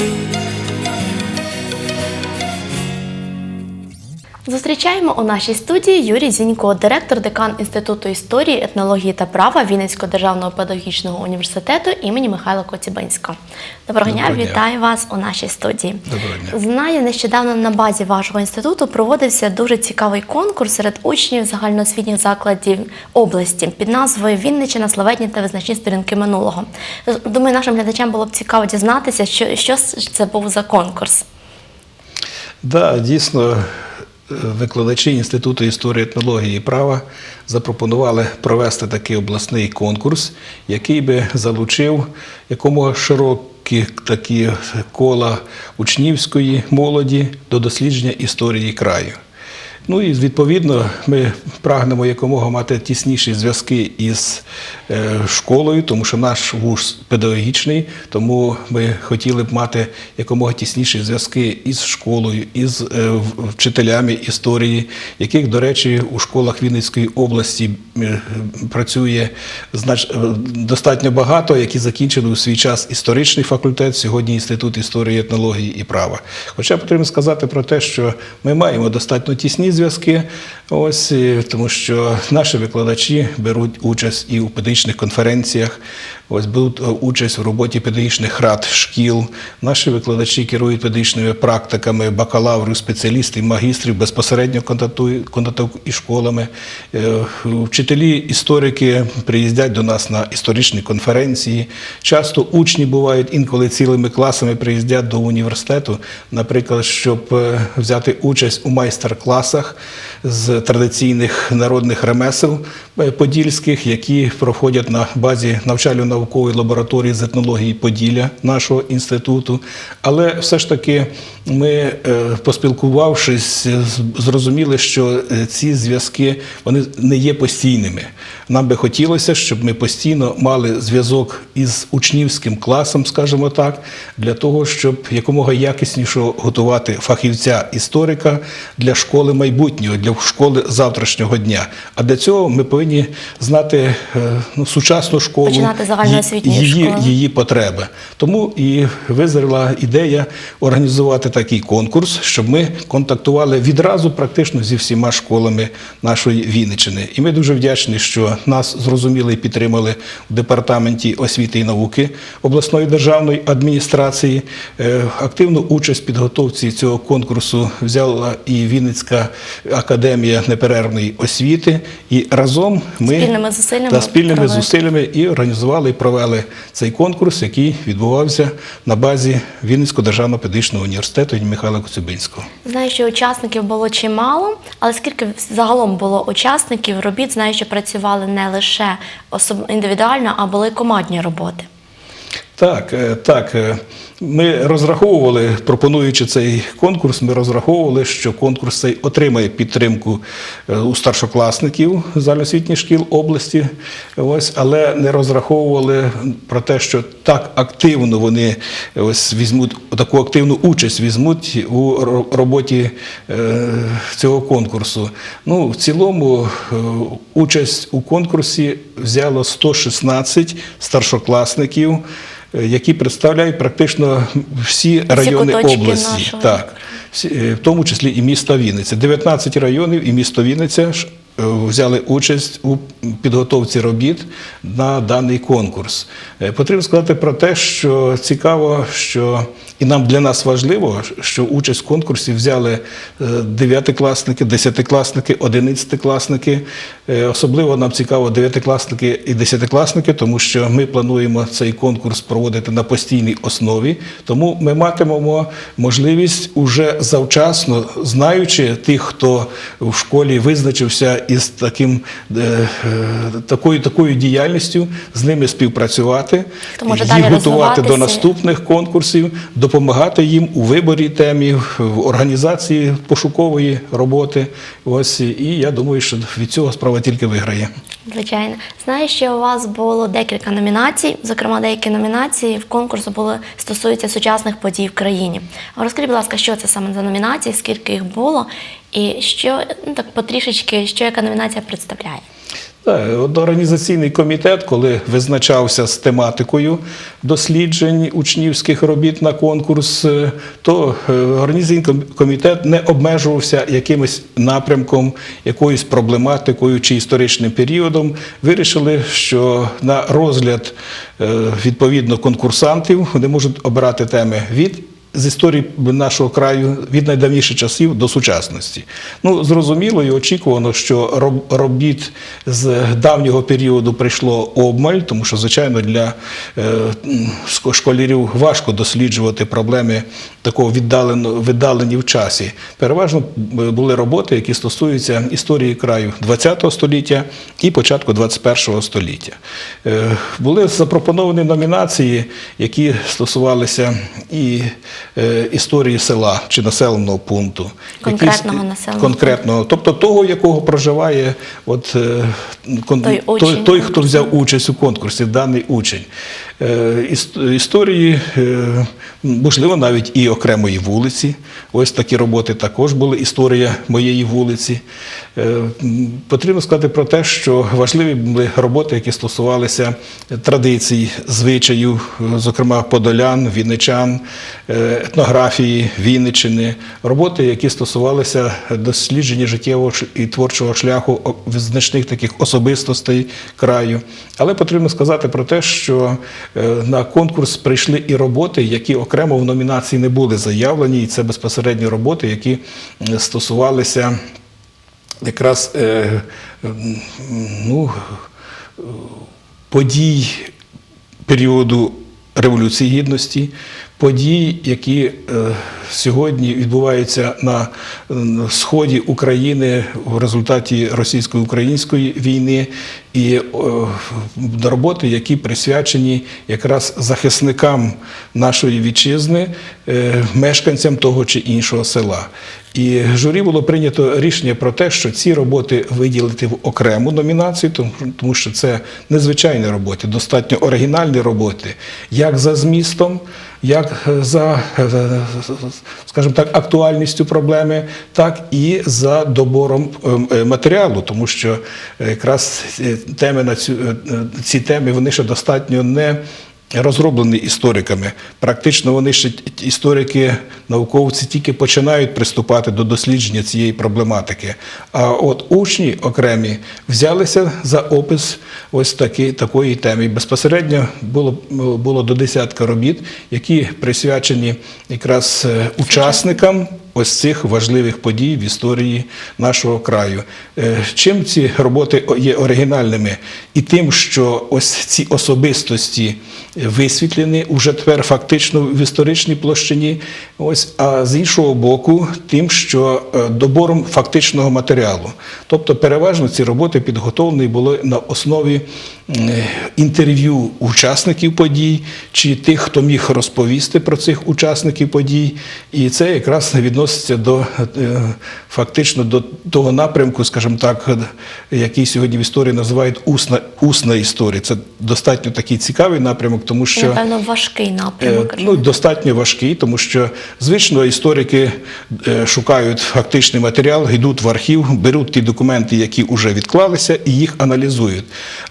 You. Зустрічаємо у нашій студії Юрій Зінько, директор декан Інституту історії, етнології та права Вінницького державного педагогічного університету імені Михайла Коцюбинського. Доброго, дня, Доброго дня. вітаю вас у нашій студії. Доброго дня. Знаю, нещодавно на базі вашого інституту проводився дуже цікавий конкурс серед учнів загальноосвітніх закладів області під назвою Вінничина славетні та визначні сторінки минулого. Думаю, нашим глядачам було б цікаво дізнатися, що, що це був за конкурс. Да, дійсно, викладачі Інституту історії, етнології і права запропонували провести такий обласний конкурс, який би залучив якомога широкі такі кола учнівської молоді до дослідження історії краю. Ну і відповідно ми прагнемо якомога мати тісніші зв'язки із е, школою, тому що наш вуз педагогічний, тому ми хотіли б мати якомога тісніші зв'язки із школою, із е, вчителями історії, яких, до речі, у школах Вінницької області е, працює достатньо багато, які закінчили у свій час історичний факультет, сьогодні Інститут історії, етнології і права. Хоча потрібно сказати про те, що ми маємо достатньо тісні зв'язки, ось тому що наші викладачі беруть участь і у педагогічних конференціях, ось беруть участь в роботі педагогічних рад шкіл. Наші викладачі керують педагогічними практиками, бакалаврів, спеціалістів, магістрів, безпосередньо контактують, із школами. Е, Вчителі, історики приїздять до нас на історичні конференції. Часто учні бувають інколи цілими класами приїздять до університету, наприклад, щоб е, взяти участь у майстер-класах з традиційних народних ремесел подільських, які проходять на базі навчально-наукової лабораторії з етнології Поділля нашого інституту. Але все ж таки ми, е, поспілкувавшись, е, зрозуміли, що е, ці зв'язки вони не є постійними. Нам би хотілося, щоб ми постійно мали зв'язок із учнівським класом, скажімо так, для того, щоб якомога якіснішого готувати фахівця історика для школи майбутнього, для школи завтрашнього дня. А для цього ми повинні знати е, ну, сучасну школу, її, її потреби. Тому і визріла ідея організувати такий конкурс, щоб ми контактували відразу практично зі всіма школами нашої Вінниччини. І ми дуже вдячні, що нас зрозуміли і підтримали в департаменті освіти і науки обласної державної адміністрації. Е, Активну участь в підготовці цього конкурсу взяла і Вінницька академія неперервної освіти. І разом ми Спільними зусиллями та спільними провели. зусиллями і організували і провели цей конкурс, який відбувався на базі Вінницького державного педагогічного університету імені Михайла Коцюбинського. Знаю, що учасників було чимало, але скільки загалом було учасників робіт, знаю, що працювали не лише індивідуально, а були командні роботи. Так, е, так. Ми розраховували, пропонуючи цей конкурс, ми розраховували, що конкурс цей отримає підтримку е, у старшокласників загальноосвітніх шкіл області. Ось, але не розраховували про те, що так активно вони ось візьмуть таку активну участь візьмуть у роботі е, цього конкурсу. Ну, в цілому е, участь у конкурсі взяло 116 старшокласників, які представляють практично всі райони області. нашого. Так, е, в тому числі і міста Вінниця. 19 районів і місто Вінниця е, взяли участь у підготовці робіт на даний конкурс. Е, Потрібно сказати про те, що цікаво, що і нам для нас важливо, що участь в конкурсі взяли е, дев'ятикласники, десятикласники, одинадцятикласники. Е, Особливо нам цікаво дев'ятикласники і десятикласники, тому що ми плануємо цей конкурс проводити на постійній основі. Тому ми матимемо можливість уже завчасно, знаючи тих, хто в школі визначився із таким е, е, такою такою діяльністю, з ними співпрацювати, їх готувати до наступних конкурсів, допомагати їм у виборі темів, в організації пошукової роботи. Ось і я думаю, що від цього справа тільки виграє. Звичайно, знаю, що у вас було декілька номінацій. Зокрема, деякі номінації в конкурсу були стосуються сучасних подій в країні. Розкажіть, будь ласка, що це саме за номінації, скільки їх було, і що ну так потрішечки, що яка номінація представляє? От організаційний комітет, коли визначався з тематикою досліджень учнівських робіт на конкурс, е, то е, організаційний комітет не обмежувався якимось напрямком, якоюсь проблематикою чи історичним періодом. Вирішили, що на розгляд е, відповідно конкурсантів вони можуть обирати теми від з історії нашого краю від найдавніших часів до сучасності. Ну, зрозуміло і очікувано, що робіт з давнього періоду прийшло обмаль, тому що, звичайно, для е, школярів важко досліджувати проблеми такого віддалено, віддалені в часі. Переважно е, були роботи, які стосуються історії краю ХХ століття і початку ХХІ століття. Е, Були запропоновані номінації, які стосувалися і історії села чи населеного пункту. Конкретного Якісь- населеного конкретного, тобто того, якого проживає от, е, кон- Той той, учень той, хто взяв участь у конкурсі, даний учень. Е, Історії, е, можливо, навіть і окремої вулиці. Ось такі роботи також були. Історія моєї вулиці. Е, Потрібно сказати про те, що важливі були роботи, які стосувалися традицій, звичаїв, зокрема подолян, вінничан, е, етнографії Вінниччини, роботи, які стосувалися дослідження життєвого і творчого шляху визначних таких особистостей краю. Але потрібно сказати про те, що е, на конкурс прийшли і роботи, які окремо в номінації не були заявлені, і це безпосередньо роботи, які стосувалися якраз е, ну, подій періоду Революції Гідності, подій, які е, сьогодні відбуваються на е, сході України в результаті російсько-української війни, і е, роботи, які присвячені якраз захисникам нашої вітчизни, мешканцям того чи іншого села. І журі було прийнято рішення про те, що ці роботи виділити в окрему номінацію, тому що це незвичайні роботи, достатньо оригінальні роботи, як за змістом, як за, е, скажімо так, актуальністю проблеми, так і за добором е, е, матеріалу, тому що е, якраз е, теми на цю е, е, ці теми вони ще достатньо не розроблені істориками. Практично вони ще історики, науковці тільки починають приступати до дослідження цієї проблематики. А от учні окремі взялися за опис ось таки, такої теми. Безпосередньо було, було до десятка робіт, які присвячені якраз е, учасникам. Ось цих важливих подій в історії нашого краю. Е, Чим ці роботи є оригінальними? І тим, що ось ці особистості висвітлені уже тепер фактично в історичній площині. Ось, а з іншого боку, тим, що е, добором фактичного матеріалу. Тобто, переважно ці роботи підготовлені були на основі інтерв'ю учасників подій чи тих, хто міг розповісти про цих учасників подій. І це якраз відноситься до е, фактично до того напрямку, скажімо так, е, який сьогодні в історії називають усна, усна історія. Це достатньо такий цікавий напрямок, тому що напевно, важкий Е, напрямок. Ну, достатньо важкий, тому що звично історики е, шукають фактичний матеріал, йдуть в архів, беруть ті документи, які вже відклалися, і їх аналізують.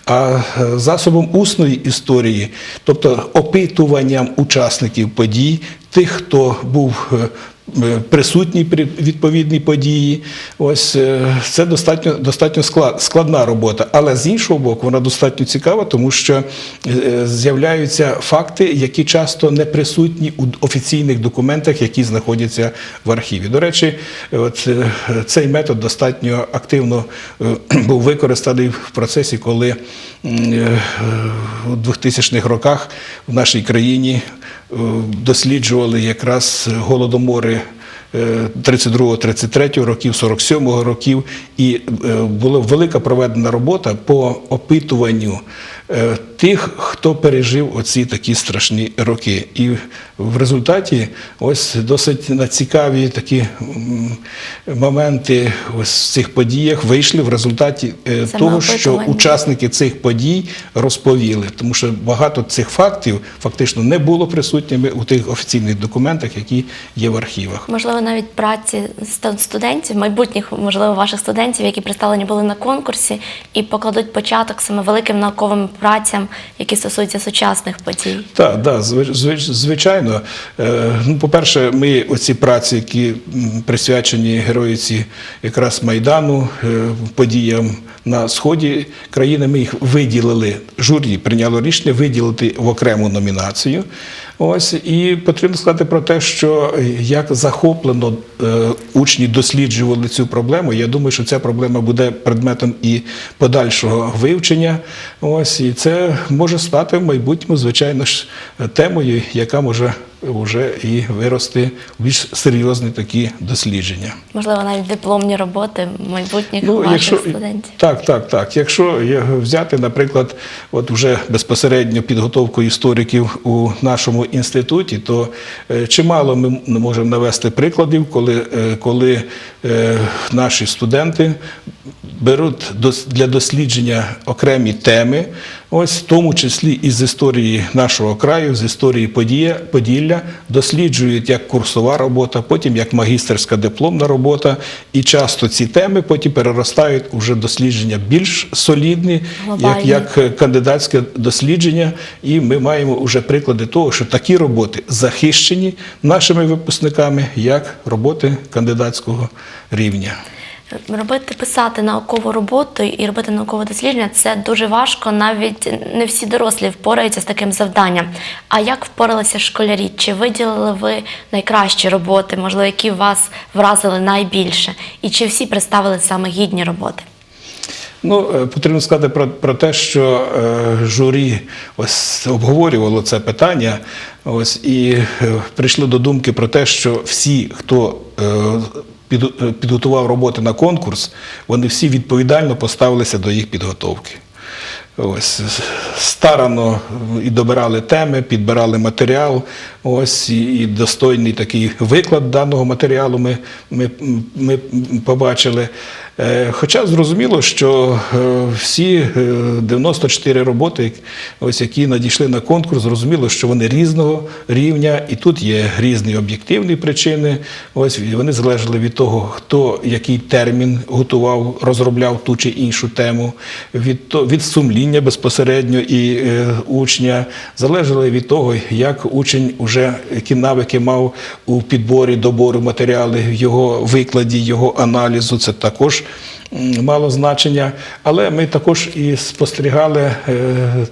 А е, засобом усної історії, тобто опитуванням учасників подій, тих, хто був е, е, присутній при відповідній події, ось е, це достатньо, достатньо склад- складна робота. Але з іншого боку, вона достатньо цікава, тому що е, з'являються факти, які часто не присутні у офіційних документах, які знаходяться в архіві. До речі, от е, цей метод достатньо активно е, був використаний в процесі, коли е, у 2000-х роках в нашій країні е, досліджували якраз голодомори. 32-33 років, 47-го років, і е, була велика проведена робота по опитуванню е, тих, хто пережив оці такі страшні роки. І в результаті ось досить на цікаві такі моменти ось в цих подіях вийшли в результаті е, того, що учасники цих подій розповіли, тому що багато цих фактів фактично не було присутніми у тих офіційних документах, які є в архівах. Можливо, навіть праці ст- студентів, майбутніх, можливо, ваших студентів, які представлені були на конкурсі, і покладуть початок саме великим науковим працям, які стосуються сучасних подій. Так, да, зви- зви- звичайно. Е, Ну, по-перше, ми оці праці, які присвячені героїці якраз Майдану, е, подіям на сході країни, ми їх виділили. Журі прийняло рішення виділити в окрему номінацію. Ось і потрібно сказати про те, що е, як захоплено е, учні досліджували цю проблему. Я думаю, що ця проблема буде предметом і подальшого вивчення. Ось і це може стати в майбутньому, звичайно ж, темою, яка може вже і вирости в більш серйозні такі дослідження. Можливо, навіть дипломні роботи майбутніх Ну, ваших якщо студентів. так, так, так. Якщо взяти, наприклад, от вже безпосередньо підготовку істориків у нашому інституті, то е, чимало ми можемо навести прикладів, коли, е, коли наші студенти беруть для дослідження окремі теми, ось в тому числі і з історії нашого краю, з історії Поділля, досліджують як курсова робота, потім як магістерська дипломна робота, і часто ці теми потім переростають уже дослідження більш солідні, як, Глобальні. як е, кандидатське дослідження. І ми маємо вже приклади того, що такі роботи захищені нашими випускниками як роботи кандидатського рівня. Робити, писати наукову роботу і робити наукове дослідження це дуже важко. Навіть не всі дорослі впораються з таким завданням. А як впоралися школярі? Чи виділили ви найкращі роботи, можливо, які вас вразили найбільше? І чи всі представили саме гідні роботи? Ну, е, потрібно сказати про, про те, що е, журі ось обговорювало це питання, ось і е, прийшли до думки про те, що всі, хто е, підготував роботи на конкурс, вони всі відповідально поставилися до їх підготовки. Ось старано і добирали теми, підбирали матеріал. І, достойний такий виклад даного матеріалу ми побачили. Е, Хоча зрозуміло, що е, всі е, 94 роботи, ось які надійшли на конкурс, зрозуміло, що вони різного рівня, і тут є різні об'єктивні причини. Ось вони залежали від того, хто який термін готував, розробляв ту чи іншу тему, від, то- від сумління безпосередньо і е, учня, залежали від того, як учень уже які навики мав у підборі добору матеріалів, його викладі, його аналізу. Це також мало значення. Але ми також і спостерігали е,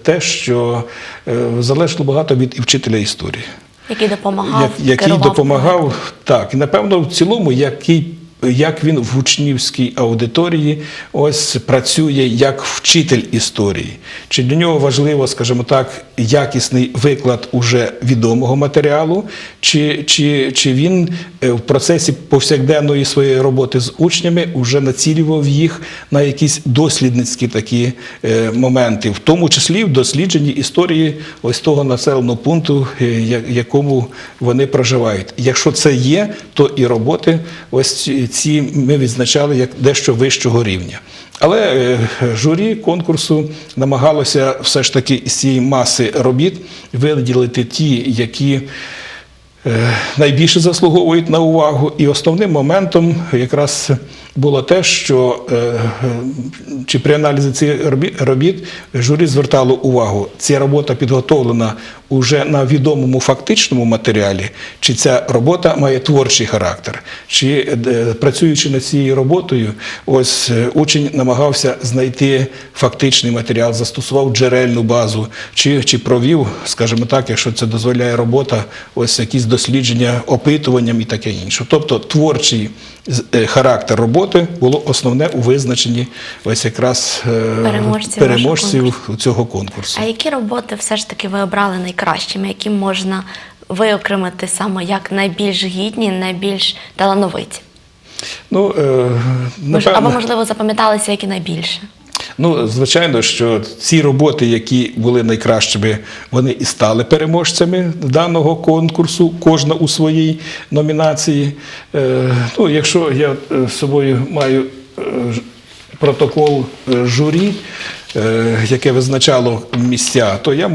те, що е, залежало багато від і вчителя історії Який допомагав, який керував допомагав, так, і напевно, в цілому, який. Як він в учнівській аудиторії ось працює як вчитель історії? Чи для нього важливо, скажімо так, якісний виклад уже відомого матеріалу, чи, чи, чи він е, в процесі повсякденної своєї роботи з учнями вже націлював їх на якісь дослідницькі такі е, моменти, в тому числі в дослідженні історії ось того населеного пункту, е, якому вони проживають. Якщо це є, то і роботи ось ці- ці ми відзначали як дещо вищого рівня. Але е, журі конкурсу намагалося все ж таки з цієї маси робіт виділити ті, які е, найбільше заслуговують на увагу. І основним моментом якраз було те, що е, чи при аналізі цих робі- робіт журі звертало увагу, ця робота підготовлена уже на відомому фактичному матеріалі, чи ця робота має творчий характер, чи е, працюючи над цією роботою, ось е, учень намагався знайти фактичний матеріал, застосував джерельну базу, чи, чи провів, скажімо так, якщо це дозволяє робота, ось якісь дослідження опитуванням і таке інше. Тобто творчий характер роботи було основне у визначенні ось якраз е, Переможців переможців цього конкурсу. А які роботи все ж таки ви обрали найкращими, які можна виокремити саме як найбільш гідні, найбільш талановиті? Ну, е, напевно- Або, можливо, запам'яталися, які найбільше? Ну, звичайно, що ці роботи, які були найкращими, вони і стали переможцями даного конкурсу, кожна у своїй номінації. Е, ну, якщо я е, з собою маю е, протокол журі, яке визначало місця, то я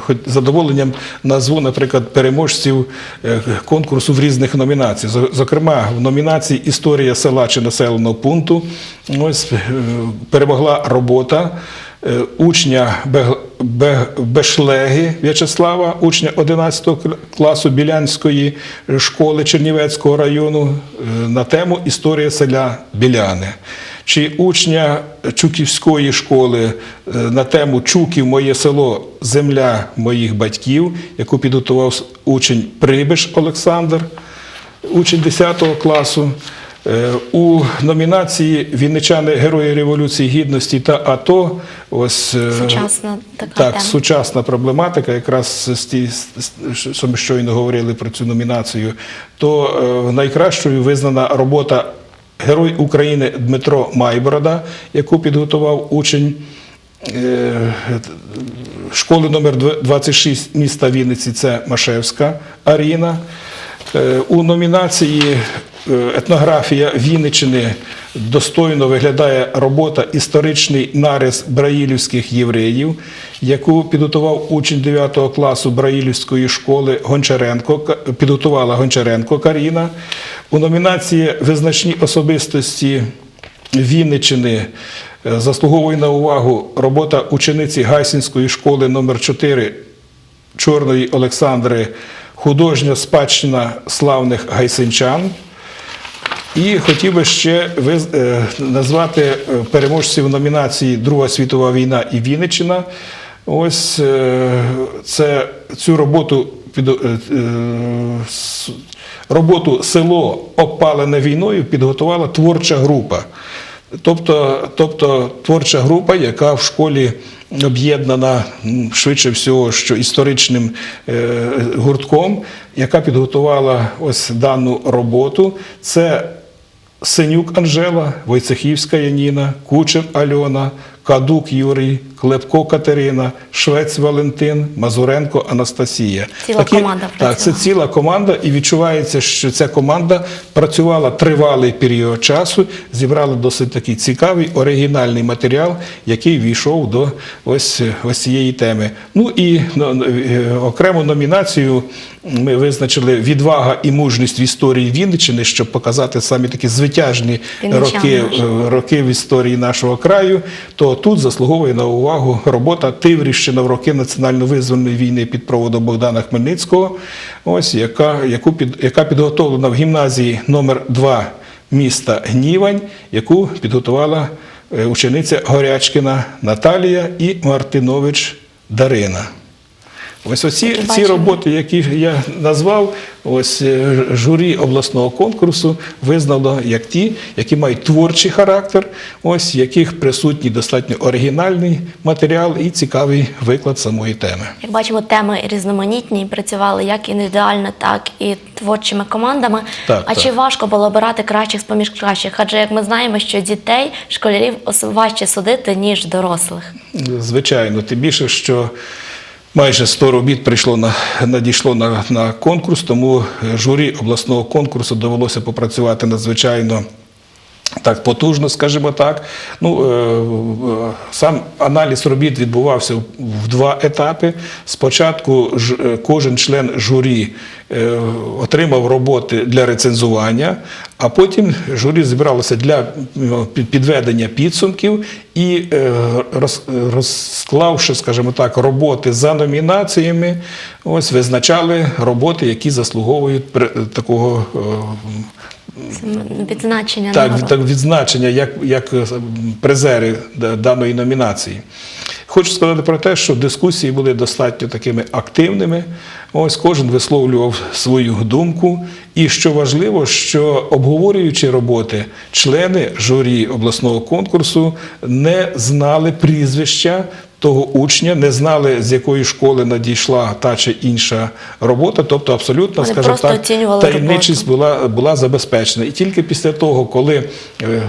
хоч задоволенням назву, наприклад, переможців е, конкурсу в різних номінаціях. Зо- Зокрема, в номінації Історія села чи населеного пункту ось е, перемогла робота е, учня Бешлеги В'ячеслава, учня 11 класу Білянської школи Чернівецького району е, на тему Історія селя Біляни. Чи учня Чуківської школи е, на тему Чуків моє село, земля моїх батьків, яку підготував учень Прибиш Олександр учень 10 класу. Е, У номінації Вінничани Герої Революції Гідності та АТО. Ось е, Сучасна така так, тема. сучасна проблематика, якраз з ті, що ми щойно говорили про цю номінацію, то найкращою визнана робота Герой України Дмитро Майборода, яку підготував учень е, школи номер 26 міста Вінниці, це Машевська Аріна. Е, У номінації е, етнографія Вінниччини достойно виглядає робота Історичний нарис браїлівських євреїв, яку підготував учень 9 класу Браїлівської школи Гончаренко, підготувала Гончаренко Каріна. У номінації Визначні особистості Вінниччини е, заслуговує на увагу робота учениці Гайсінської школи номер 4 Чорної Олександри, художня спадщина славних гайсинчан. І хотів би ще е, назвати е, переможців номінації Друга світова війна і Вінниччина. Ось е, це цю роботу під роботу село опалене війною підготувала творча група. Тобто, тобто творча група, яка в школі об'єднана швидше всього, що історичним гуртком, яка підготувала ось дану роботу. Це Синюк Анжела, Войцехівська Яніна, Кучер Альона, Кадук Юрій, Клепко Катерина, Швець Валентин, Мазуренко Анастасія. Ціла команда Так, це ціла команда, і відчувається, що ця команда працювала тривалий період часу, зібрала досить такий цікавий оригінальний матеріал, який війшов до ось, ось цієї теми. Ну і ну, е, окрему номінацію ми визначили відвага і мужність в історії Вінниччини, щоб показати самі такі звитяжні роки, е, роки в історії нашого краю, то тут заслуговує на увагу робота Тиврівщина в роки національно-визвольної війни під проводом Богдана Хмельницького, ось яка, яку під, яка підготовлена в гімназії номер 2 міста Гнівань, яку підготувала е, учениця Горячкіна Наталія і Мартинович Дарина. Ось оці ці роботи, які я назвав, ось е, журі обласного конкурсу визнало як ті, які мають творчий характер, ось яких присутній достатньо оригінальний матеріал і цікавий виклад самої теми. Як бачимо, теми різноманітні, працювали як індивідуально, так і творчими командами. Так, а так. чи важко було обирати кращих з поміж кращих? Адже як ми знаємо, що дітей, школярів важче судити, ніж дорослих. Звичайно, тим більше, що майже 100 робіт прийшло на, надійшло на, на конкурс, тому е, журі обласного конкурсу довелося попрацювати надзвичайно. Так, потужно, скажімо так. Ну, е, е, сам аналіз робіт відбувався в- два етапи. Спочатку ж, кожен член журі отримав роботи для рецензування, а потім журі зібралося для ну, підведення підсумків і е, розклавши, скажімо так, роботи за номінаціями, ось визначали роботи, які заслуговують такого. е, відзначення так, так відзначення як, як е, призери даної номінації. Хочу сказати про те, що дискусії були достатньо такими активними. Ось кожен висловлював свою думку. І що важливо, що обговорюючи роботи, члени журі обласного конкурсу не знали прізвища того учня, не знали, з якої школи надійшла та чи інша робота, тобто абсолютно, скажімо так, таємничість була, була забезпечена. І тільки після того, коли е,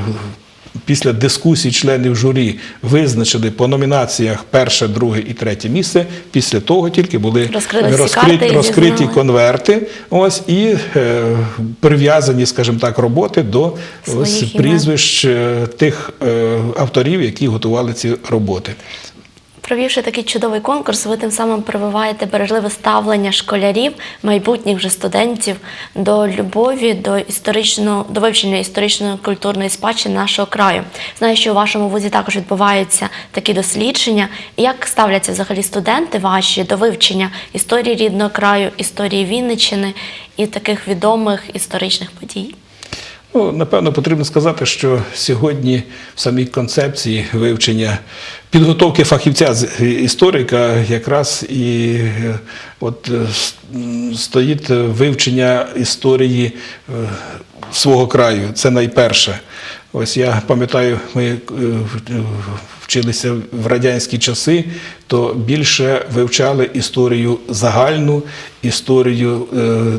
після дискусій членів журі визначили по номінаціях перше, друге і третє місце. Після того тільки були розкриті, розкриті, розкриті конверти. Ось і е, прив'язані, скажімо так, роботи до ось, прізвищ е, тих е, авторів, які готували ці роботи. Провівши такий чудовий конкурс, ви тим самим прививаєте бережливе ставлення школярів, майбутніх вже студентів до любові, до історичного до вивчення історичної культурної спадщини нашого краю. Знаю, що у вашому вузі також відбуваються такі дослідження. Як ставляться взагалі студенти ваші до вивчення історії рідного краю, історії Вінниччини і таких відомих історичних подій? Ну, напевно, потрібно сказати, що сьогодні в самій концепції вивчення підготовки фахівця з історика якраз і е, от е, стоїть вивчення історії е, свого краю. Це найперше. Ось я пам'ятаю, ми вчилися в радянські часи, то більше вивчали історію загальну, історію, е,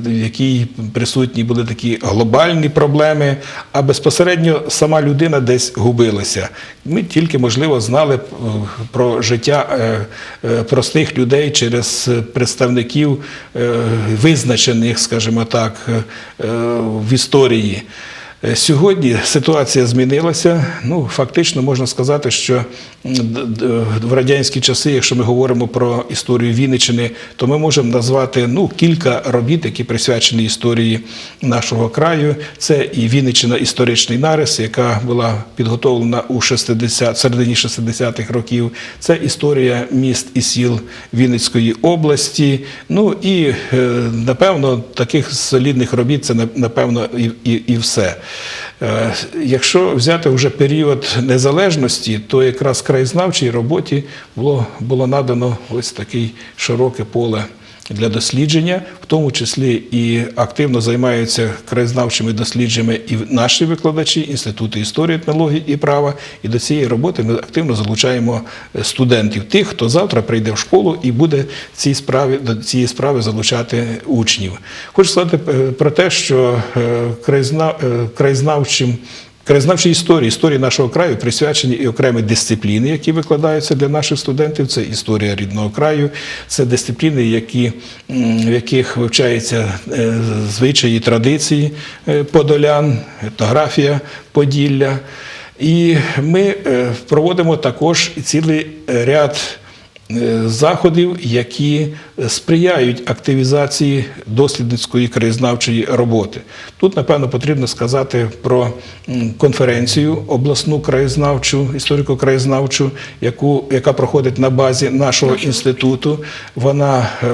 в якій присутні були такі глобальні проблеми, а безпосередньо сама людина десь губилася. Ми тільки, можливо, знали е, про життя е, е, простих людей через представників е, визначених, скажімо так, е, е, в історії. Е, Сьогодні ситуація змінилася. Ну, фактично можна сказати, що д- в радянські часи, якщо ми говоримо про історію Вінниччини, то ми можемо назвати ну, кілька робіт, які присвячені історії нашого краю. Це і Вінниччина історичний нарис, яка була підготовлена у 60, середині 60-х років. Це історія міст і сіл Вінницької області. Ну і е, напевно таких солідних робіт це на- напевно і, і, і все. Е, Якщо взяти вже період незалежності, то якраз краєзнавчій роботі було, було надано ось таке широке поле для дослідження, в тому числі і активно займаються краєзнавчими дослідженнями і наші викладачі Інституту історії, етнології і права. І до цієї роботи ми активно залучаємо е, студентів, тих, хто завтра прийде в школу і буде цій справі до цієї справи залучати учнів. Хочу сказати е, про те, що е, краєзнавчим Краєзнавчій історії, історії нашого краю присвячені і окремі дисципліни, які викладаються для наших студентів. Це історія рідного краю, це дисципліни, які, в яких вивчаються е, звичаї, традиції е, подолян, етнографія Поділля. І ми е, проводимо також цілий ряд заходів, які сприяють активізації дослідницької краєзнавчої роботи. Тут, напевно, потрібно сказати про конференцію обласну краєзнавчу, історико-краєзнавчу, яку, яка проходить на базі нашого інституту. Вона е,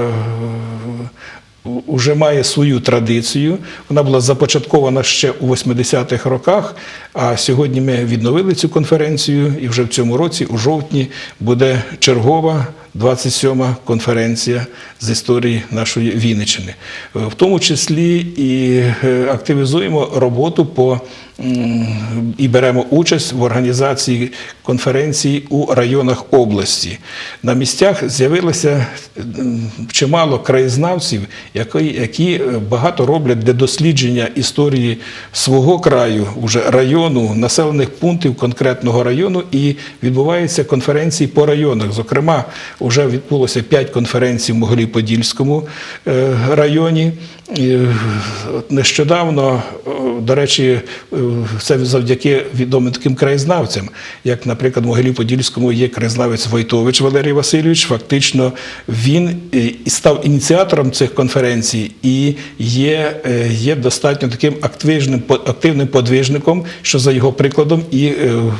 вже має свою традицію. Вона була започаткована ще у 80-х роках. А сьогодні ми відновили цю конференцію, і вже в цьому році, у жовтні, буде чергова 27-ма конференція з історії нашої Вінниччини. Е, В тому числі і е, активізуємо роботу по і беремо участь в організації конференцій у районах області. На місцях з'явилося чимало краєзнавців, які, е, багато роблять для дослідження історії свого краю, уже району, населених пунктів конкретного району, і відбуваються конференції по районах. Зокрема, вже відбулося п'ять конференцій в Могилі-Подільському е, районі. Е, Нещодавно, е, до речі, це завдяки відомим таким краєзнавцям, як, наприклад, в Могилі-Подільському є краєзнавець Войтович Валерій Васильович. Фактично він став ініціатором цих конференцій і є, є достатньо таким активним, активним подвижником, що за його прикладом і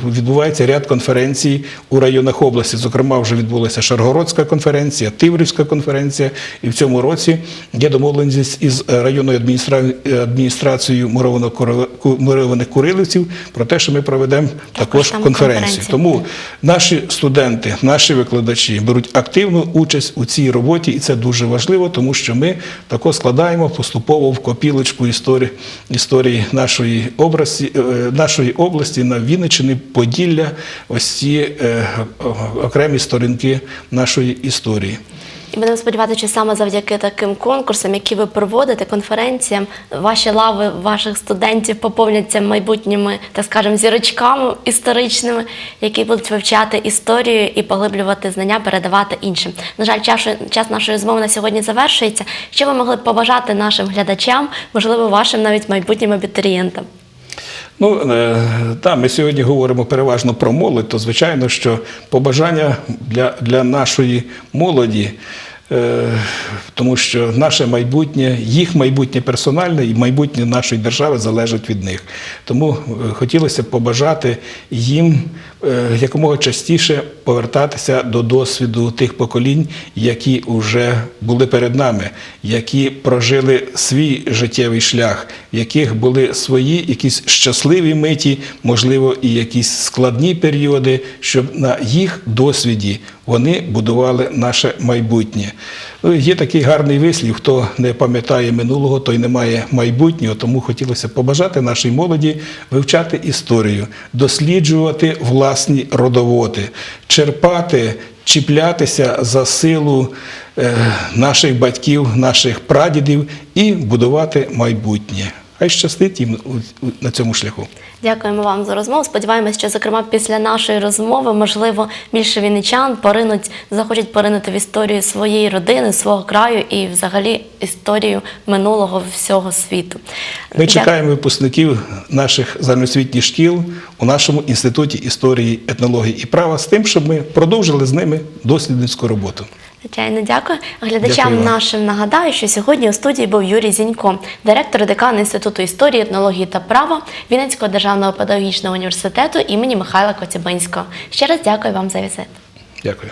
відбувається ряд конференцій у районах області. Зокрема, вже відбулася Шаргородська конференція, Тиврівська конференція, і в цьому році є домовленість із е, районною адміністра- адміністрацією мурованих- курилівців про те, що ми проведемо також конференцію. Тому наші студенти, наші викладачі беруть активну участь у цій роботі, і це дуже важливо, тому що ми також складаємо поступово в копілочку історії, історії нашої області, е, нашої області на Вінниччині, Поділля, ось ці е, окремі сторінки нашої історії. І будемо сподіватися, що саме завдяки таким конкурсам, які ви проводите, конференціям, ваші лави ваших студентів поповняться майбутніми, так скажемо, зірочками історичними, які будуть вивчати історію і поглиблювати знання, передавати іншим. На жаль, час, час нашої розмови на сьогодні завершується. Що ви могли б побажати нашим глядачам, можливо, вашим навіть майбутнім абітурієнтам? Ну, так, та, ми сьогодні говоримо переважно про молодь, то звичайно, що побажання для, для нашої молоді, е, тому що наше майбутнє, їх майбутнє персональне і майбутнє нашої держави залежить від них. Тому е, хотілося б побажати їм е, якомога частіше повертатися до досвіду тих поколінь, які вже були перед нами, які прожили свій життєвий шлях, в яких були свої якісь щасливі миті, можливо, і якісь складні періоди, щоб на їх досвіді вони будували наше майбутнє. Ну, є такий гарний вислів: хто не пам'ятає минулого, той не має майбутнього. Тому хотілося побажати нашій молоді вивчати історію, досліджувати власні родоводи, черпати, чіплятися за силу е, наших батьків, наших прадідів і будувати майбутнє. Хай щастить їм на цьому шляху. Дякуємо вам за розмову. Сподіваємось, що зокрема після нашої розмови, можливо, більше вінничан поринуть, захочуть поринути в історію своєї родини, свого краю і взагалі історію минулого всього світу. Ми чекаємо випускників наших загальноосвітніх шкіл у нашому інституті історії, етнології і права з тим, щоб ми продовжили з ними дослідницьку роботу. Звичайно, дякую. Глядачам Дякую нашим нагадаю, що сьогодні у студії був Юрій Зінько, директор декан Інституту історії, етнології та права Вінницького державного педагогічного університету імені Михайла Коцюбинського. Ще раз дякую вам за візит. Дякую.